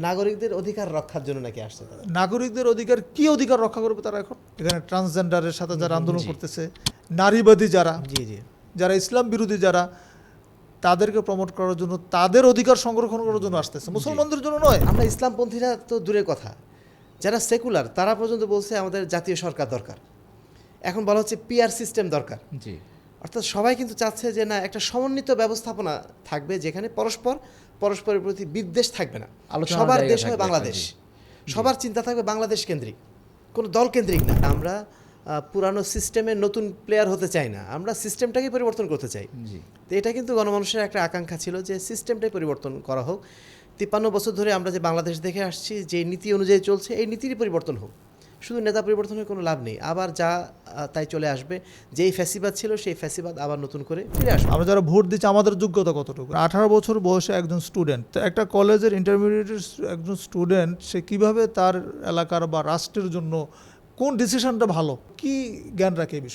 নাগরিকদের অধিকার রক্ষার জন্য নাকি আসছে তারা? নাগরিকদের অধিকার কি অধিকার রক্ষা করবে তারা এখন? এখানে ট্রান্সজেন্ডারের সাথে যারা আন্দোলন করতেছে নারীবাদী যারা জি জি। যারা ইসলাম বিরোধী যারা তাদেরকে প্রমোট করার জন্য তাদের অধিকার সংরক্ষণ করার জন্য আসতেছে। মুসলমানদের জন্য নয়। আমরা ইসলামপন্থীরা তো দূরের কথা। যারা সেকুলার তারা পর্যন্ত বলছে আমাদের জাতীয় সরকার দরকার। এখন বলা হচ্ছে পিআর সিস্টেম দরকার। জি। অর্থাৎ সবাই কিন্তু চাচ্ছে যে না একটা সমন্বিত ব্যবস্থাপনা থাকবে যেখানে পরস্পর পরস্পরের প্রতি বিদ্বেষ থাকবে না। সবার দেশ হয় বাংলাদেশ। সবার চিন্তা থাকবে বাংলাদেশ কেন্দ্রিক। কোনো দল কেন্দ্রিক না। আমরা পুরানো সিস্টেমের নতুন প্লেয়ার হতে চাই না। আমরা সিস্টেমটাকে পরিবর্তন করতে চাই। জি। তো এটা কিন্তু গণমানুষের একটা আকাঙ্ক্ষা ছিল যে সিস্টেমটাই পরিবর্তন করা হোক। তিপ্পান্ন বছর ধরে আমরা যে বাংলাদেশ দেখে আসছি যে নীতি অনুযায়ী চলছে এই নীতিরই পরিবর্তন হোক। শুধু নেতা পরিবর্তনের কোনো লাভ নেই। আবার যা তাই চলে আসবে। যেই ফ্যাসিবাদ ছিল, সেই ফ্যাসিবাদ আবার নতুন করে ফিরে আসবে। আমরা যারা ভোট দিচ্ছি, আমাদের যোগ্যতা কতটুকু? আঠারো বছর বয়সে একজন স্টুডেন্ট তো একটা কলেজের ইন্টারমিডিয়েটের একজন স্টুডেন্ট সে কীভাবে তার এলাকার বা রাষ্ট্রের জন্য কোন ডিসিশনটা ভালো? কি জ্ঞান রাখে এই বিষয়ে?